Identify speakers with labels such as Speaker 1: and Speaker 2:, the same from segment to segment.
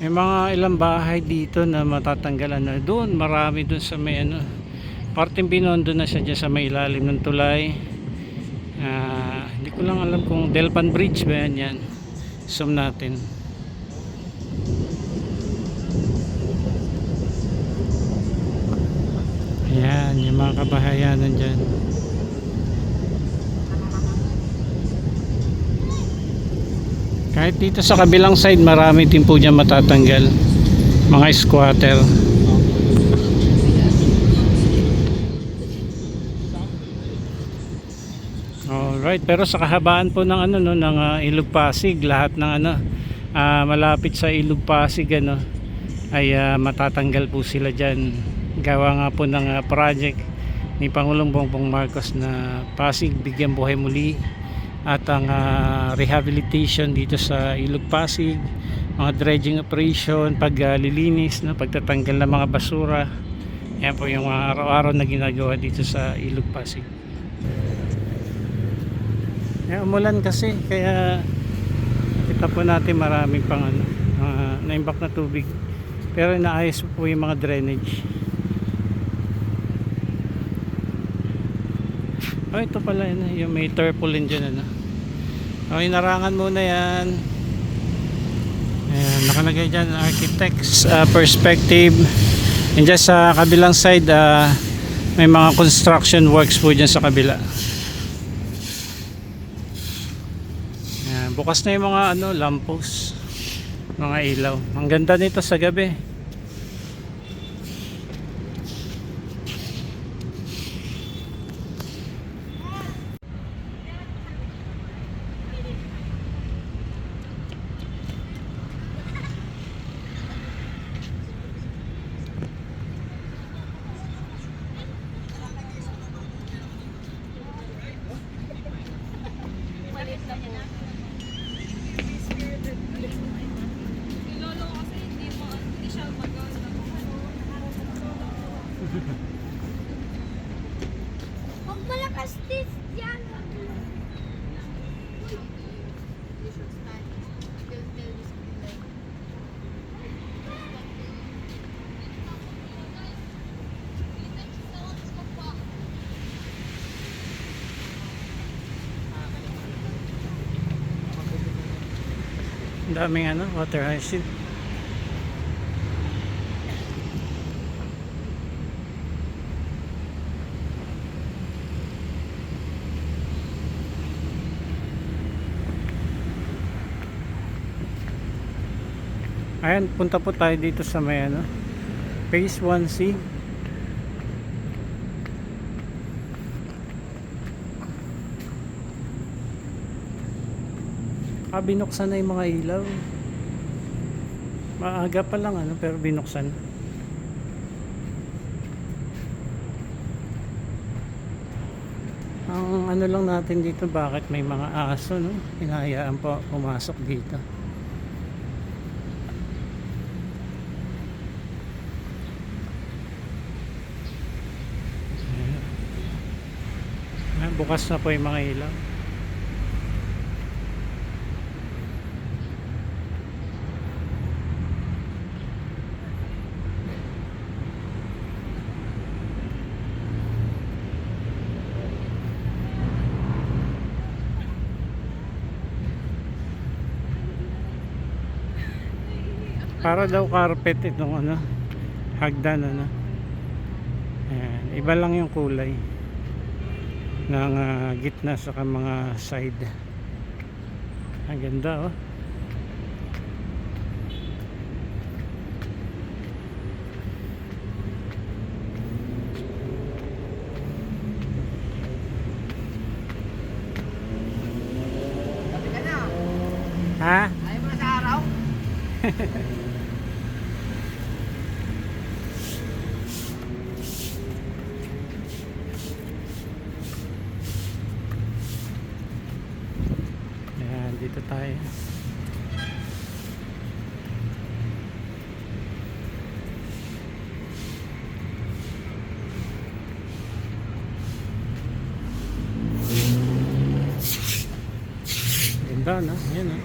Speaker 1: May mga ilang bahay dito na matatanggalan na. Doon, marami doon sa may ano. Parting Binondo na siya dyan sa may ilalim ng tulay. Ah, hindi ko lang alam kung Delpan Bridge ba yan yan. Zoom natin. Ayan, yung mga kabahayanan dyan. Kahit dito sa kabilang side, marami din po dyan matatanggal. Mga squatter. Alright, pero sa kahabaan po ng ano no ng ah, Ilog Pasig, lahat ng ano ah, malapit sa Ilog Pasig ano ay ah, matatanggal po sila diyan. Gawa nga po ng ah, project ni Pangulong Bongbong Marcos na Pasig bigyan buhay muli at ang ah, rehabilitation dito sa Ilog Pasig, mga dredging operation, paglilinis, no, pagtatanggal ng mga basura. Yan po yung mga araw-araw na ginagawa dito sa Ilog Pasig. Kaya umulan kasi kaya kita po natin maraming pang ano, uh, naimbak na tubig. Pero inaayos po yung mga drainage. Oh, ito pala yun, eh, yung may tarpaulin dyan ano. Okay, narangan muna yan. Ayan, nakalagay dyan architect's uh, perspective. And dyan sa kabilang side, uh, may mga construction works po dyan sa kabila. Ayan, bukas na yung mga ano, lampos. Mga ilaw. Ang ganda nito sa gabi. Daming ano, water hyacinth. Ayan, punta po tayo dito sa may ano, Phase 1C. Ah, binuksan na yung mga ilaw. Maaga pa lang ano, pero binuksan. Ang ano lang natin dito, bakit may mga aso, no? Hinahayaan po pumasok dito. Bukas na po yung mga ilaw. Para daw carpet itong ano, hagdan ano. Ayan, iba lang yung kulay ng ah, gitna sa mga side. Ang ganda oh.
Speaker 2: Sabi ka na,
Speaker 1: Ha?
Speaker 2: ayaw mo na sa araw?
Speaker 1: Ayan, dito tayo. Ganda no? Yan no?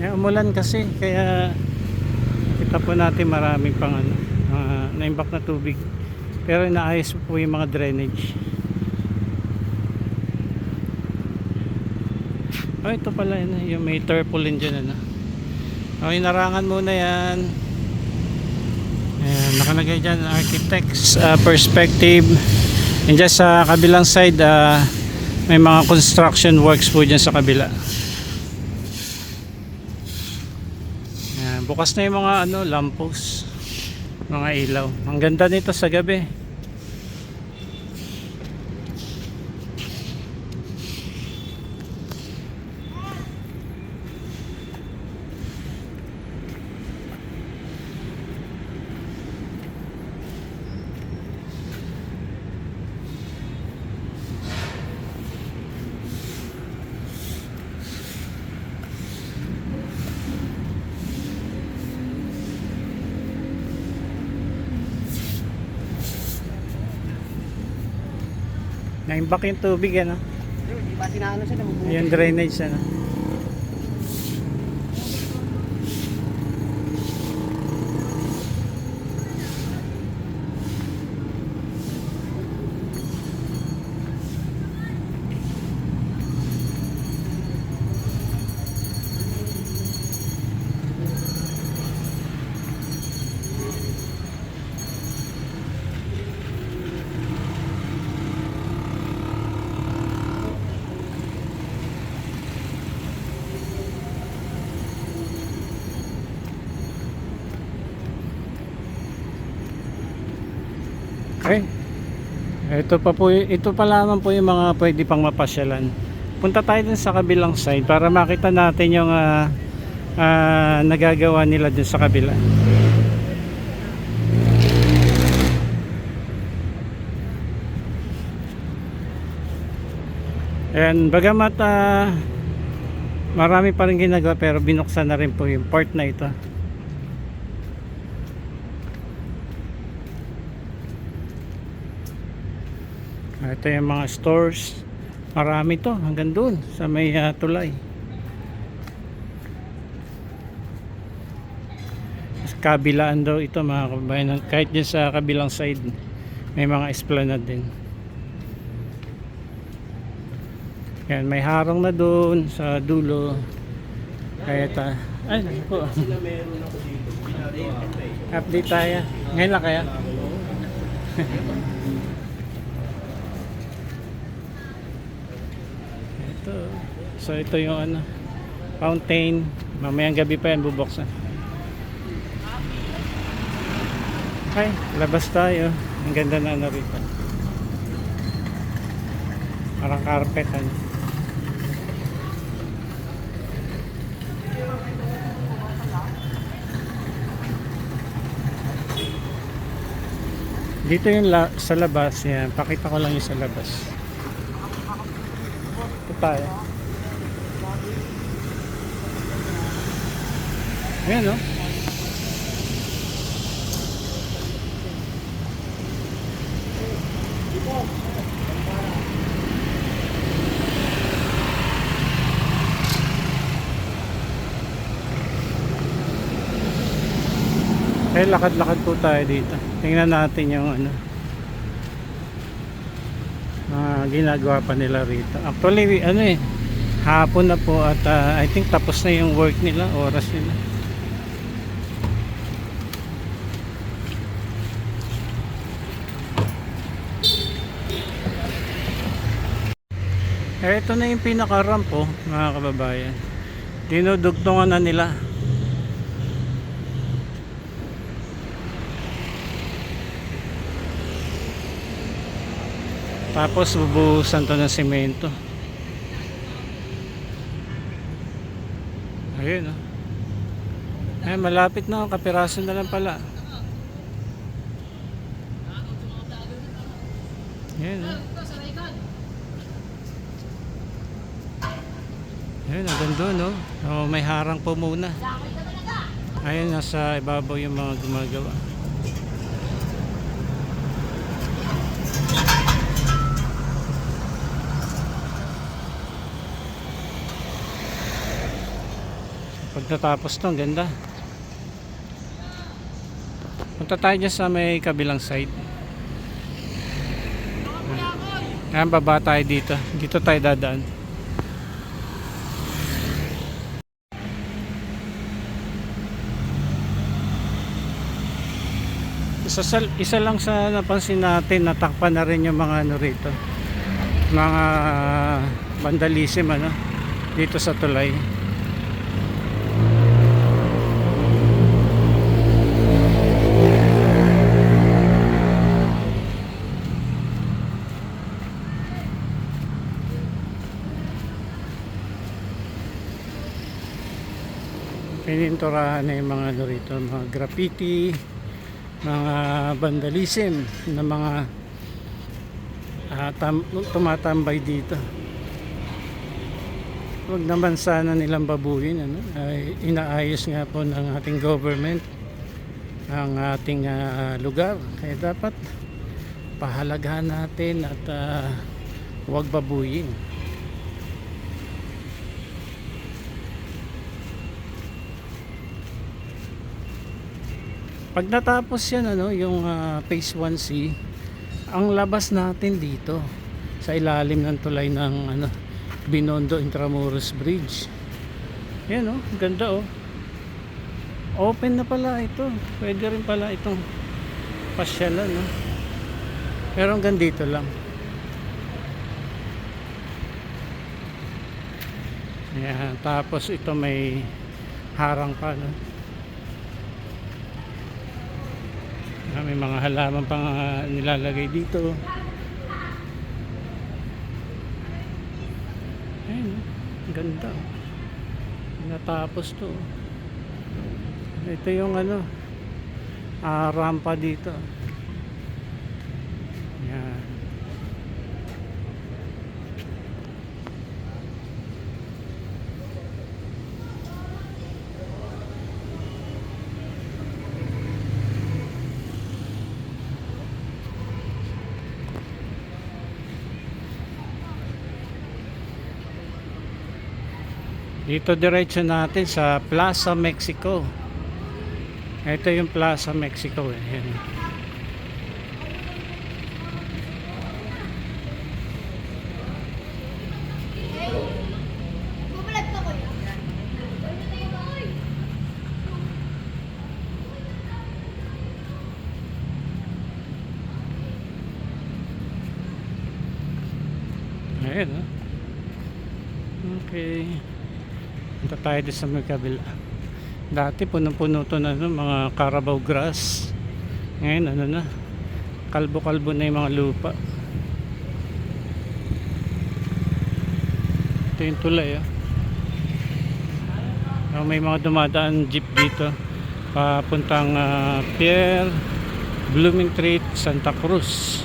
Speaker 1: Eh, umulan kasi kaya kita po natin maraming pang ano, mga naimbak na tubig. Pero inaayos po yung mga drainage. Oh, ito pala yun, yung may tarpaulin dyan ano. Oh, inarangan muna yan. Ayan, nakalagay dyan architect's uh, perspective. And dyan sa kabilang side, uh, may mga construction works po dyan sa kabila. Ayan, bukas na yung mga ano, lampos. Mga ilaw. Ang ganda nito sa gabi. Naimbak yung tubig ano.
Speaker 2: Di ba sinaano siya nabubuhay?
Speaker 1: Yung drainage ano. Okay. Ito pa po, ito pa lamang po yung mga pwede pang mapasyalan. Punta tayo dun sa kabilang side para makita natin yung ah, ah, nagagawa nila dun sa kabila. And bagamat ah, marami pa rin ginagawa pero binuksan na rin po yung part na ito. Ito yung mga stores. Marami to hanggang doon sa may ah, tulay. Sa kabilaan daw ito mga kabayan. Kahit dyan sa kabilang side may mga esplanade din. Yan, may harong na doon sa dulo. Kaya ta ay, po. Update tayo. Ngayon lang kaya? Ito. So ito yung ano, fountain. Mamayang gabi pa yan bubuksan. Ay, labas tayo. Ang ganda na ano rito. Parang carpet ano. Dito yung la- sa labas yan. Pakita ko lang yung sa labas. Ito tayo. Ayan oh. o. Eh, lakad-lakad po tayo dito. Tingnan natin yung ano. mga ginagawa pa nila rito. Actually, ano eh, hapon na po at ah, I think tapos na yung work nila, oras nila. Eh, ito na yung pinaka-ramp po, mga kababayan. Dinudugtungan na nila. Tapos bubuhusan to ng semento. Ayun oh. Ay, malapit na, kapiraso na lang pala. Ayun oh. Ayun, hanggang doon, no? Oh, may harang po muna. Ayun, nasa ibabaw yung mga gumagawa. Pag natapos to, ang ganda. Punta tayo dyan sa may kabilang side. Ayan, baba tayo dito. Dito tayo dadaan. Isa, sa- isa lang sa napansin natin, natakpan na rin yung mga ano rito. Mga vandalism ano, dito sa tulay. pininturahan na yung mga ano rito, mga graffiti, mga vandalism na mga ah, tam- tumatambay dito. Huwag naman sana nilang babuhin, ano? Ay, inaayos nga po ng ating government ang ating ah, lugar. Kaya dapat pahalagahan natin at ah, huwag babuyin. Pag natapos yan ano, yung ah, phase 1C, ang labas natin dito sa ilalim ng tulay ng ano, Binondo Intramuros Bridge. Yan oh, ganda oh. Open na pala ito. Pwede rin pala itong pasyalan no. Pero hanggang dito lang. Yan, tapos ito may harang pa no. Ah, may mga halaman pang ah, nilalagay dito. Ayun, oh. Ganda. oh. Natapos to. oh. Ito yung ano, ah, rampa dito. Yan. Dito diretso natin sa Plaza Mexico. Ito yung Plaza Mexico eh. Yan.
Speaker 3: Bumalag pa ko yun.
Speaker 1: Ayan oh. Okay. Punta tayo doon sa may kabila. Dati punong-puno to na ano, mga Carabao grass. Ngayon ano na. Kalbo-kalbo na yung mga lupa. Ito yung tulay ah. Ah, may mga dumadaan jeep dito. Papuntang ah, Pier, Blooming Treat, Santa Cruz.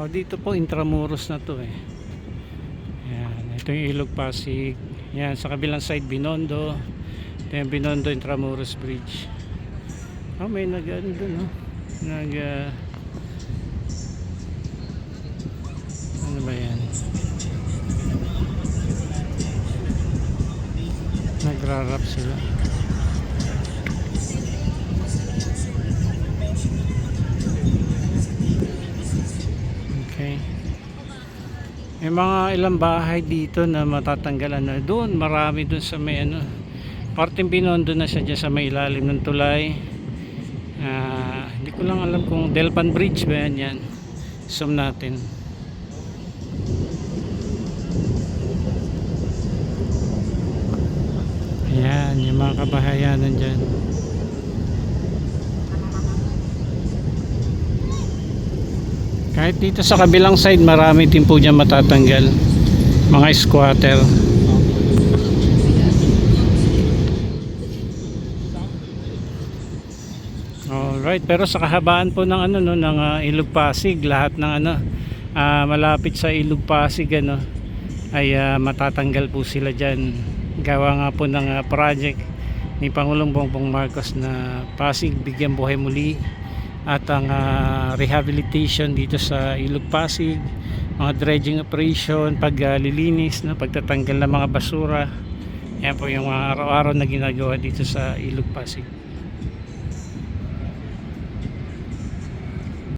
Speaker 1: Oh, dito po Intramuros na to eh. Yan, ito yung Ilog Pasig. Yan, sa kabilang side Binondo. Ito yung Binondo Intramuros Bridge. Oh, may nag ano dun, oh. Nag ah, ano ba yan? Nagrarap sila. May mga ilang bahay dito na matatanggalan na doon. Marami doon sa may ano. Parting Binondo na siya dyan sa may ilalim ng tulay. Ah, hindi ko lang alam kung Delpan Bridge ba yan yan. Zoom natin. Ayan, yung mga kabahayanan dyan. Kahit dito sa kabilang side, marami din po dyan matatanggal. Mga squatter. Alright, pero sa kahabaan po ng ano no ng ah, Ilog Pasig, lahat ng ano ah, malapit sa Ilog Pasig ano ay ah, matatanggal po sila diyan. Gawa nga po ng ah, project ni Pangulong Bongbong Marcos na Pasig bigyan buhay muli at ang ah, rehabilitation dito sa Ilog Pasig, mga dredging operation, paglilinis, no, pagtatanggal ng mga basura. Yan po yung mga araw-araw na ginagawa dito sa Ilog Pasig.